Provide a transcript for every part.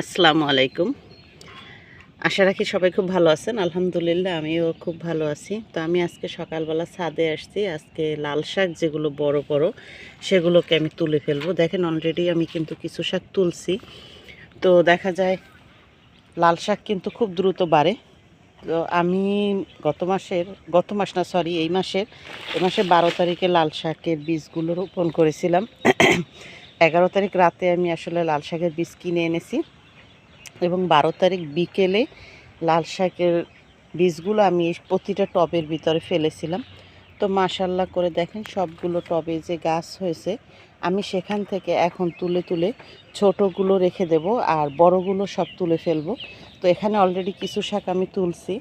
আসসালামু আলাইকুম আশা রাখি সবাই খুব ভালো আছেন। আলহামদুলিল্লাহ, আমিও খুব ভালো আছি। তো আমি আজকে সকালবেলা ছাদে আসছি। আজকে লাল শাক যেগুলো বড় বড়, সেগুলোকে আমি তুলে ফেলব। দেখেন অলরেডি আমি কিন্তু কিছু শাক তুলছি। তো দেখা যায় লাল শাক কিন্তু খুব দ্রুত বাড়ে। তো আমি গত মাসের, গত মাস না সরি এই মাসের এই মাসের বারো তারিখে লাল শাকের বীজগুলো রোপণ করেছিলাম। এগারো তারিখ রাতে আমি আসলে লাল শাকের বীজ কিনে এনেছি এবং বারো তারিখ বিকেলে লাল শাকের বীজগুলো আমি প্রতিটা টবের ভিতরে ফেলেছিলাম। তো মাশাল্লাহ করে দেখেন সবগুলো টবে যে গাছ হয়েছে, আমি সেখান থেকে এখন তুলে তুলে ছোটোগুলো রেখে দেব আর বড়গুলো সব তুলে ফেলব। তো এখানে অলরেডি কিছু শাক আমি তুলছি।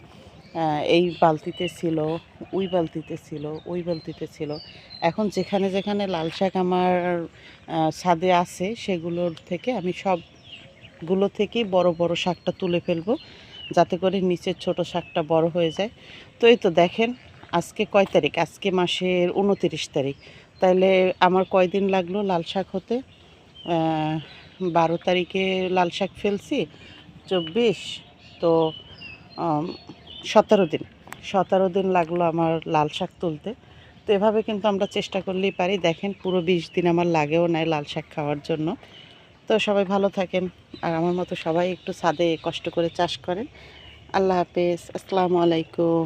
এই বালতিতে ছিল ওই বালতিতে ছিল, ওই বালতিতে ছিল। এখন যেখানে যেখানে লাল শাক আমার ছাদে আছে, সেগুলোর থেকে আমি সবগুলো থেকেই বড় বড় শাকটা তুলে ফেলব, যাতে করে নিচের ছোট শাকটা বড় হয়ে যায়। তো এই তো দেখেন, আজকে কয় তারিখ? আজকে মাসের উনতিরিশ তারিখ। তাইলে আমার কয়দিন লাগল লাল শাক হতে? বারো তারিখে লাল শাক ফেলছি, চব্বিশ, তো সতেরো দিন। সতেরো দিন লাগল আমার লাল শাক তুলতে। তো এভাবে কিন্তু আমরা চেষ্টা করলেই পারি। দেখেন পুরো বিশ দিন আমার লাগেও নাই লাল শাক খাওয়ার জন্য। তো সবাই ভালো থাকেন। আর আমার মতো সবাই একটু ছাদে কষ্ট করে চাষ করেন। আল্লাহ হাফেজ। আসসালামু আলাইকুম।